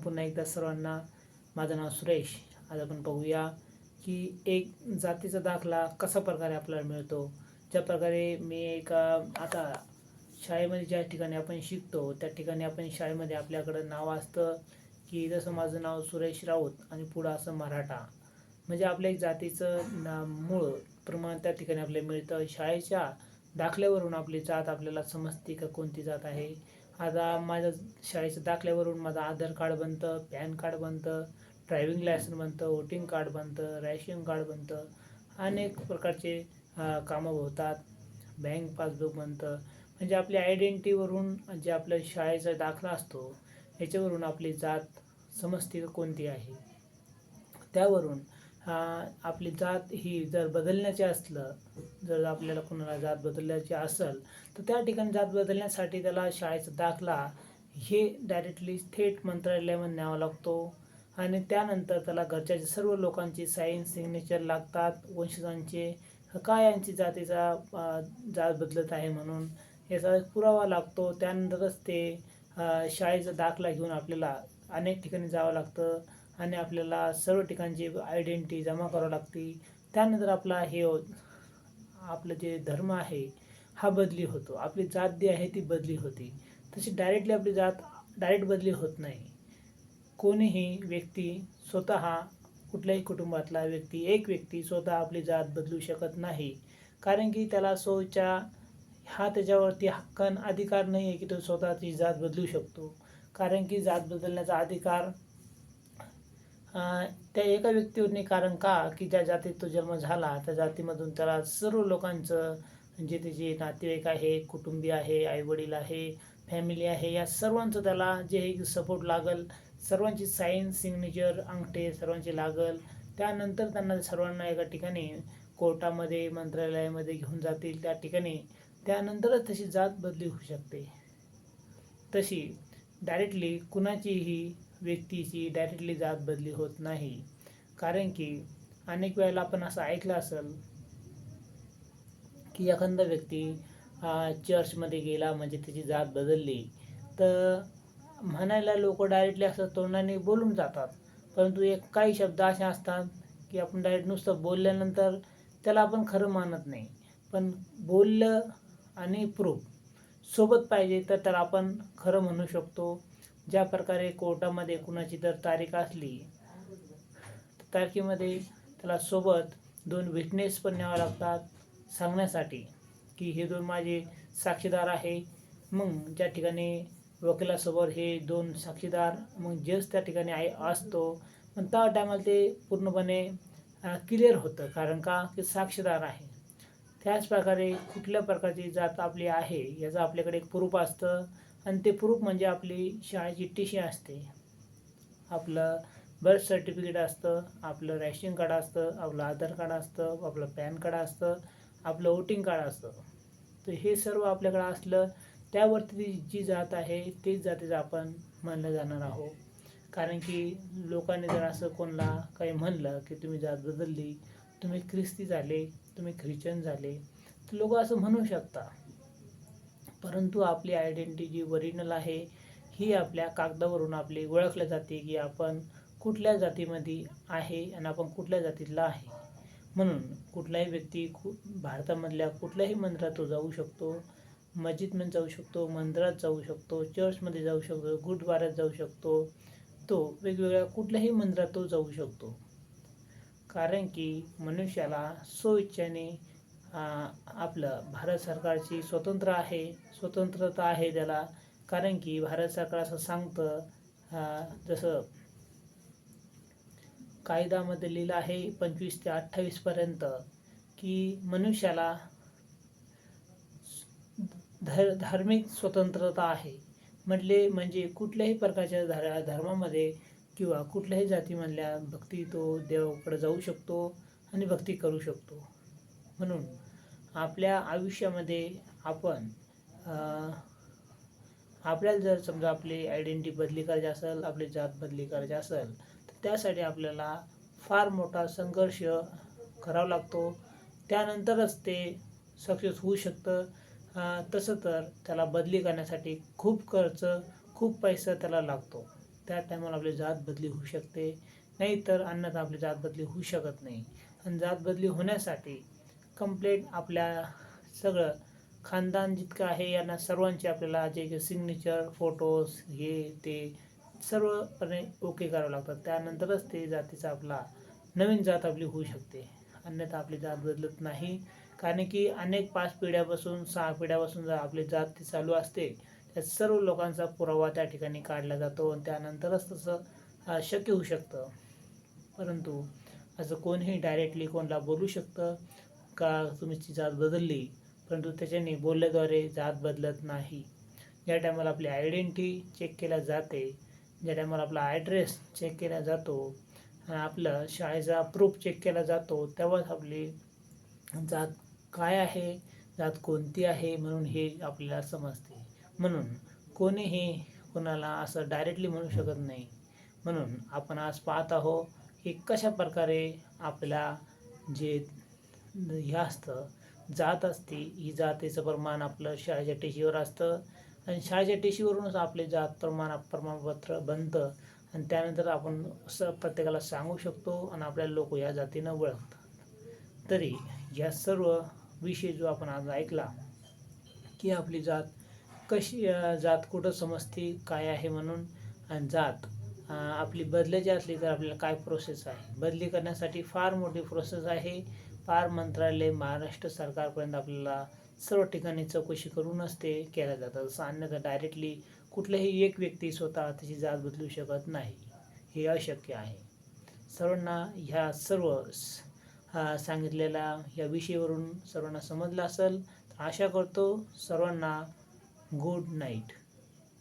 पुन्हा एकदा सर्वांना माझं नाव सुरेश. आज आपण बघूया की एक जातीचा दाखला कसा प्रकारे आपल्याला मिळतो. ज्या प्रकारे मी एका आता शाळेमध्ये ज्या ठिकाणी आपण शिकतो त्या ठिकाणी आपण शाळेमध्ये आपल्याकडं नाव असतं की जसं माझं नाव सुरेश राऊत आणि पुढं असं मराठा. म्हणजे आपल्या एक जातीचं ना मूळ प्रमाण त्या ठिकाणी आपल्याला मिळतं. शाळेच्या दाखल्यावरून आपली जात आपल्याला समजते का कोणती जात आहे? आता माझ्या शाळेच्या दाखल्यावरून माझं आधार कार्ड बनतं पॅन कार्ड बनतं ड्रायव्हिंग लायसन बनतं वोटिंग कार्ड बनतं रॅशन कार्ड बनतं. अनेक प्रकारचे कामं होतात. बँक पासबुक बनतं. म्हणजे आपल्या आयडेंटिटीवरून जे आपल्या शाळेचा दाखला असतो याच्यावरून आपली जात समजते का कोणती आहे? त्यावरून आपली जात ही जर बदलण्याची असलं जर आपल्याला कोणाला जात बदलण्याची असेल तर त्या ठिकाणी जात बदलण्यासाठी त्याला शाळेचा दाखला हे डायरेक्टली थेट मंत्रालयामध्ये न्यावा लागतो. आणि त्यानंतर त्याला घरच्या सर्व लोकांची साईन सिग्नेचर लागतात वंशजांचे काय यांची जातीचा जात बदलत आहे म्हणून याचा पुरावा लागतो. त्यानंतरच ते शाळेचा दाखला घेऊन आपल्याला अनेक ठिकाणी जावं लागतं. आणि आपल्याला सर्व ठिकाणची आयडेंटिटी जमा करावी लागते. त्यानंतर आपला हे हो, आपलं जे धर्म आहे हा बदली होतो. आपली जात जी आहे ती बदली होती. तशी डायरेक्टली आपली जात डायरेक्ट बदली होत नाही. कोणीही व्यक्ती स्वतः कुठल्याही कुटुंबातला व्यक्ती एक व्यक्ती स्वतः आपली जात बदलू शकत नाही. कारण की त्याला सोच्या हा त्याच्यावरती हक्कन अधिकार नाही आहे की तो स्वतःची जात बदलू शकतो. कारण की जात बदलण्याचा अधिकार त्या एका व्यक्तीवरने कारण का की ज्या जातीत तो जन्म झाला त्या जातीमधून त्याला सर्व लोकांचं म्हणजे जे त्याचे नातेवाईक आहे कुटुंबीय आहे आईवडील आहे फॅमिली आहे या सर्वांचं त्याला जे सपोर्ट लागल सर्वांची साईन सिग्नेचर अंगठे सर्वांचे लागल त्यानंतर त्यांना सर्वांना एका ठिकाणी कोर्टामध्ये मंत्रालयामध्ये घेऊन जातील त्या ठिकाणी त्यानंतरच तशी जात बदली होऊ शकते. तशी डायरेक्टली कुणाचीही व्यक्तीची डायरेक्टली जात बदली होत नाही. कारण की अनेक वेळेला आपण असं ऐकलं असेल की एखादा व्यक्ती चर्चमध्ये गेला म्हणजे त्याची जात बदलली तर म्हणायला लोक डायरेक्टली असं तोंडाने बोलून जातात. परंतु एक काही शब्द असे असतात की आपण डायरेक्ट नुसतं बोलल्यानंतर त्याला आपण खरं मानत नाही. पण बोललं आणि प्रूफ सोबत पाहिजे तर त्याला आपण खरं म्हणू शकतो. ज्या प्रकारे कोर्टामध्ये कुणाची जर तारीख असली तर तारखेमध्ये त्याला सोबत दोन विटनेस पण न्यावं लागतात सांगण्यासाठी की हे दोन माझे साक्षीदार आहे. मग ज्या ठिकाणी वकिलासमोर हे दोन साक्षीदार मग जज त्या ठिकाणी आहे असतो. पण त्या टायमाला ते पूर्णपणे क्लिअर होतं. कारण का? की साक्षीदार आहे. त्याच प्रकारे कुठल्या प्रकारची जात आपली आहे याचं आपल्याकडे एक प्रूफ असतं. आणि ते प्रूफ म्हणजे आपली शाळेची टी सी असते. आपलं बर्थ सर्टिफिकेट असतं आपलं रॅशन कार्ड असतं आपलं आधार कार्ड असतं आपलं पॅन कार्ड असतं आपलं वोटिंग कार्ड असतं. तर हे सर्व आपल्याकडं असलं त्यावरती जी जात आहे तेच जातीचं आपण मानलं जाणार आहोत. कारण की लोकांनी जर असं कोणाला काही म्हणलं की तुम्ही जात बदलली तुम्ही ख्रिस्ती झाले तुम्ही ख्रिश्चन झाले तर लोक असं म्हणू शकता. परंतु आपली आयडेंटिटी जी ओरिजिनल आहे ही आपल्या कागदावरून आपली ओळखल्या जाते की आपण कुठल्या जातीमध्ये आहे आणि आपण कुठल्या जातीतला आहे. म्हणून कुठलाही व्यक्ती कु भारतामधल्या कुठल्याही मंदिरात तो जाऊ शकतो मस्जिदमध्ये जाऊ शकतो मंदिरात जाऊ शकतो चर्चमध्ये जाऊ शकतो गुरुद्वाऱ्यात जाऊ शकतो तो वेगवेगळ्या कुठल्याही मंदिरात तो जाऊ शकतो. कारण की मनुष्याला स्वइच्छेने आपलं भारत सरकारची स्वतंत्र आहे स्वतंत्रता आहे त्याला. कारण की भारत सरकार असं सांगतं जसं कायद्यामध्ये लिहिलं आहे पंचवीस ते अठ्ठावीसपर्यंत की मनुष्याला धर धार्मिक स्वतंत्रता आहे. म्हटले म्हणजे कुठल्याही प्रकारच्या धर धर्मामध्ये किंवा कुठल्याही जातीमधल्या भक्ती तो देवाकडे जाऊ शकतो आणि भक्ती करू शकतो. म्हणून आपल्या आयुष्यामध्ये आपण आपल्याला जर समजा आपली आयडेंटिटी बदली करायची असेल आपली जात बदली करायची असेल तर त्यासाठी आपल्याला फार मोठा संघर्ष करावा लागतो. त्यानंतरच ते सक्सेस होऊ शकतं. तसं तर त्याला बदली करण्यासाठी खूप खर्च खूप पैसा त्याला लागतो. त्या टायमाला आपली जात बदली होऊ शकते. नाहीतर अन्यथा आपली जात बदली होऊ शकत नाही. आणि जात बदली होण्यासाठी कंप्लेंट आपल्या सगळं. खानदान जितकं आहे यांना सर्वांचे आपल्याला जे सिग्नेचर फोटोज हे ते सर्वपणे ओके करावं लागतात. त्यानंतरच ते जातीचा आपला नवीन जात आपली होऊ शकते. अन्यथा आपली जात बदलत नाही. कारण की अनेक पाच पिढ्यापासून सहा पिढ्यापासून जर आपली जात ती चालू असते त्या सर्व लोकांचा पुरावा त्या ठिकाणी काढला जातो आणि त्यानंतरच तसं शक्य होऊ शकतं. परंतु असं कोणीही डायरेक्टली कोणाला बोलू शकतं. का तुमची जात बदलली परंतु त्याच्याने बोलल्याद्वारे जात बदलत नाही. ज्या टायमाला आपली आयडेंटिटी चेक केल्या जाते ज्या टायमाला आपला ॲड्रेस चेक केला जातो आणि आपलं शाळेचा प्रूफ चेक केला जातो तेव्हाच आपली जात काय आहे जात कोणती आहे म्हणून हे आपल्याला समजते. म्हणून कोणीही कोणाला असं डायरेक्टली म्हणू शकत नाही. म्हणून आपण आज पाहत आहो की कशा प्रकारे आपल्या जे हे असतं जात असते ही जातीचं प्रमाण आपलं शाळेच्या टेशीवर असतं. आणि शाळेच्या टेशीवरूनच आपले जात प्रमाण प्रमाणपत्र बनतं. आणि त्यानंतर आपण स प्रत्येकाला सांगू शकतो आणि आपल्याला लोक या जातीनं ओळखतात. तरी या सर्व विषय जो आपण आज ऐकला की आपली जात कशी जात कुठं समजते काय आहे म्हणून आणि जात आपली बदलायची असली तर आपल्याला काय प्रोसेस आहे? बदली करण्यासाठी फार मोठी प्रोसेस आहे. फार मंत्रालय महाराष्ट्र सरकारपर्यंत आपल्याला सर्व ठिकाणी चौकशी करूनच ते केल्या जातात. जसं अन्यथा डायरेक्टली कुठल्याही एक व्यक्ती स्वतः त्याची जात बदलू शकत नाही. हे अशक्य आहे. सर्वांना ह्या सर्व स- हा सांगितलेल्या या विषयावरून सर्वांना समजलं असेल तर आशा करतो सर्वांना गुड नाईट